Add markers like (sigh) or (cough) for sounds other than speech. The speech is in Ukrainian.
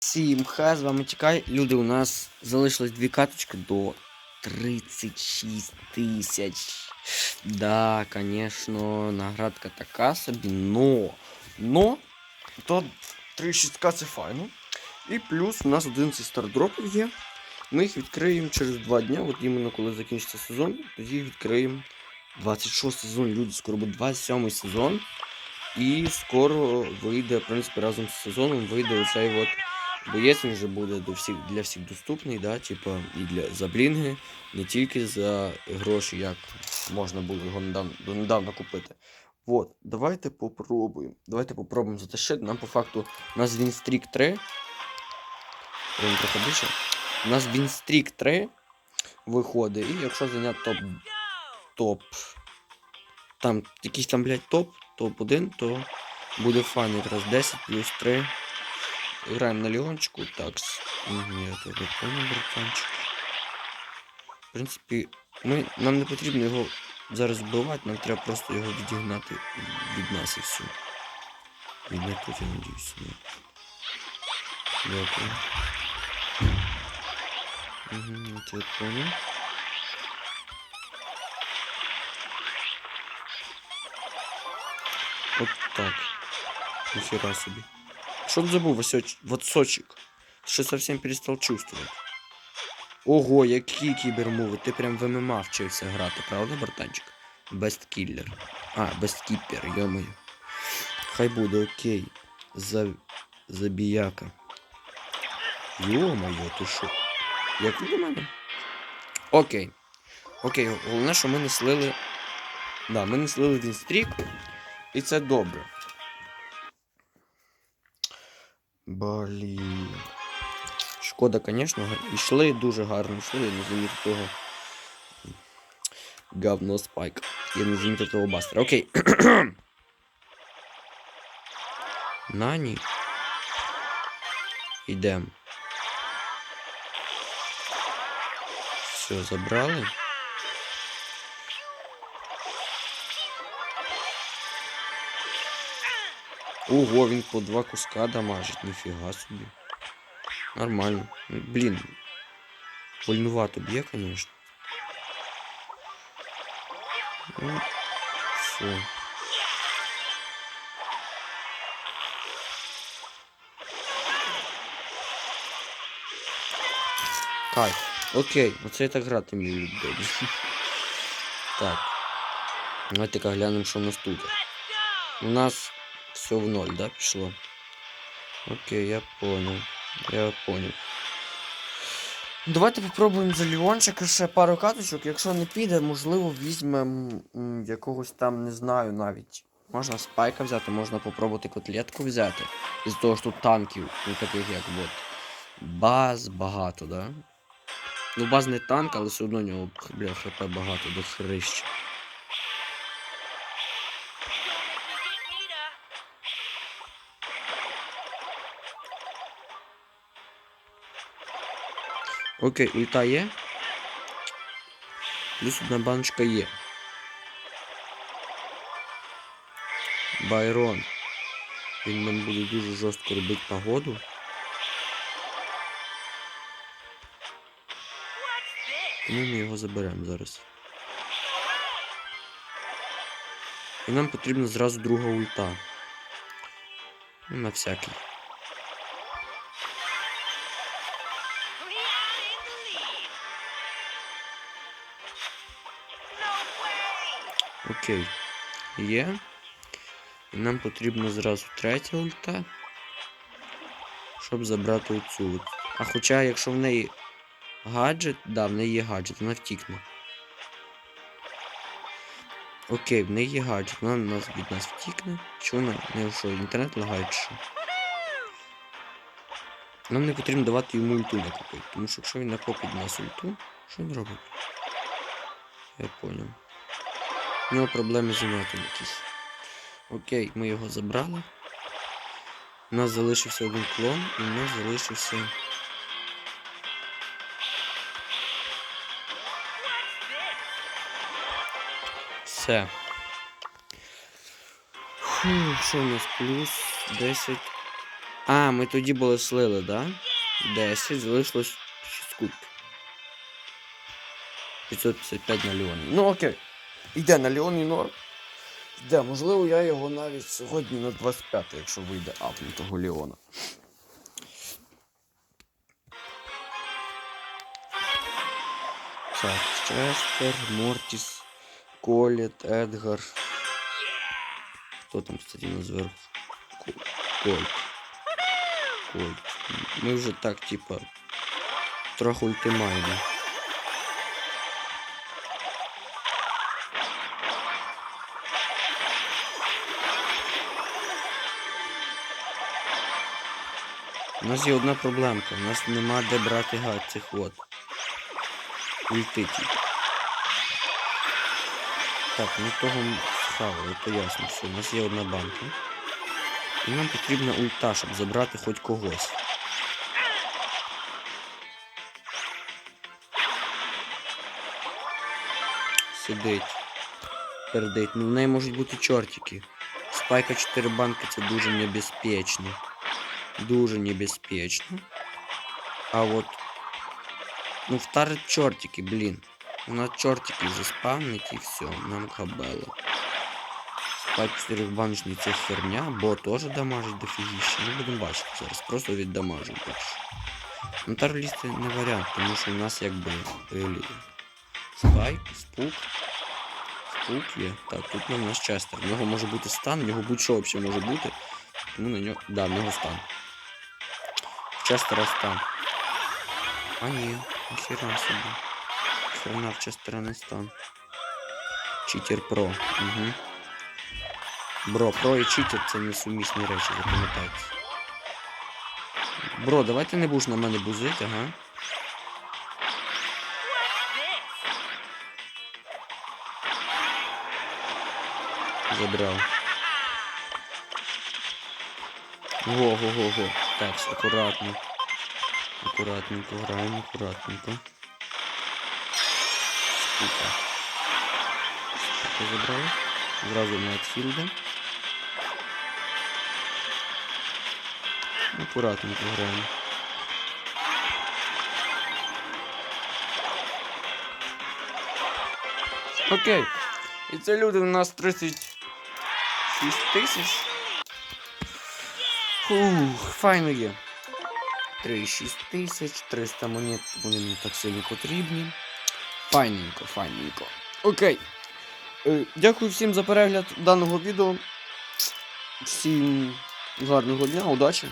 Всім хай, з вами Тікай. Люди, у нас залишилось дві каточки до 36 тисяч. Да, конечно, наградка така собі, но, но, то 36к це файно. І плюс у нас 11 стардропів є. Ми їх відкриємо через 2 дні, от іменно коли закінчиться сезон, тоді відкриємо 26 сезон, люди, скоро буде 27 сезон. І скоро вийде, в принципі, разом з сезоном вийде оцей от боєць, він вже буде до всіх, для всіх доступний, да, типа, і для за блінги, не тільки за гроші, як можна було його недавно, донедавна купити. Вот, давайте попробуємо. Давайте попробуємо затащити. Нам по факту у нас Вінстрік 3. Він трохи більше. У нас Вінстрік 3 виходить. І якщо зайняти топ. Топ. Там якийсь там, блядь, топ, топ-1, то буде файн якраз 10 плюс 3. Граємо на Леончику, так. Угу, я тебе понял, братанчик. В принципі, ми, нам не потрібно його зараз вбивати, нам треба просто його відігнати від нас і все. Відняти тут, я надіюсь, ні. Дякую. Угу, я понял. От так. Ніхера собі. Что ты забыл, Васёч... Ватсочек? Что совсем перестал чувствовать? Ого, які кібермови. Ти прям в ММА вчився грати, правда, братанчик? Бесткіллер. А, бесткіпер, йомою. Хай буде, окей. За... Забіяка. Йо-моє, ти що? Як ви до мене? Окей. Окей, головне, що ми не слили. Да, ми не слили він стрік. І це добре. Блін. Шкода, звісно, йшли дуже гарно йшли, я не замітив того. Говно спайк. Я не замітив того бастера. Окей. (clears throat) Нані. Йдем. Все, забрали. Ого, він по два куска дамажить, ніфіга собі. Нормально. Блін. Больнувато б'є, конечно. Ну, все. Кайф. Окей, оце я так грати вмію добре. Так. Давайте-ка глянемо, що у нас тут. У нас все в ноль, да, пішло? Окей, я понял. Я понял. Давайте попробуємо за Ліончика ще пару каточок. Якщо не піде, можливо, візьмемо якогось там, не знаю навіть. Можна спайка взяти, можна попробувати котлетку взяти. Із того що тут танків, ну таких як от. Баз багато, да? Ну, баз не танк, але все одно у нього бля, хп багато до хрища. Окей, ульта є. Плюс одна баночка є. Байрон. Він нам буде дуже жорстко робити погоду. Тому ми його заберемо зараз. І нам потрібна зразу друга ульта. Ну, на всякий. Окей. Є. І нам потрібно зразу третя ульта. Щоб забрати оцю. А хоча, якщо в неї гаджет, да, в неї є гаджет, вона втікне. Окей, в неї є гаджет, вона нас, від нас втікне. Чи вона не що, інтернет лагає чи що? Нам не потрібно давати йому ульту накопити, тому що якщо він накопить нас ульту, що він робить? Я понял. У нього проблеми з інетом якісь. Окей, ми його забрали. У нас залишився один клон, і у нас залишився. Все. Фу, що у нас плюс 10 А, ми тоді були слили, да? 10, залишилось 6 кубків. 555 на Леоні. Ну окей. Йде на Леоні норм. Йде, можливо, я його навіть сьогодні на 25, якщо вийде апнутого Леона. Так, Честер, Мортіс, Колет, Едгар. Хто там, кстати, на зверху? Кольт. Кольт. Ми вже так, типа, трохи ультимаємо. У нас є одна проблемка. У нас нема де брати гад цих от. Ульти. Так, ну того схавали, ясно, все. У нас є одна банка. І нам потрібна ульта, щоб забрати хоч когось. Сидить. Пердить. Ну в неї можуть бути чортики. Спайка 4 банки це дуже небезпечно. Дуже небезпечно. А от. Ну, вторить чортики, блін. Вона чортики заспавнить і все, нам кабело. Спать 4 баночний це херня, бо теж дамажить дофігіще. Ну будемо бачити зараз. Просто віддамажу більше. Нотар лізти не варіант, тому що у нас якби е, спайк, спук. Спук є. Так, тут у нас честер. В нього може бути стан, в нього будь-що взагалі може бути. Тому на нього. Да, в нього стан. В Честера стан. А ні, ніхера собі. Честера не стан. Читер Про. Угу. Бро, про і читер це несумісні речі, запам'ятайте. Бро, давай ти не будеш на мене бузити, ага. Забрав. Го-го-го-го. Так, акуратно. Акуратненько граємо, акуратненько. Скупа. Скупа забрали. Зразу на отхілда. Акуратненько граємо. Окей. І це люди у нас 36 тисяч. Фух, файно є. 36 тисяч, 300 монет, вони мені так сильно потрібні. Файненько, файненько. Окей. Е, Дякую всім за перегляд даного відео. Всім гарного дня, удачі.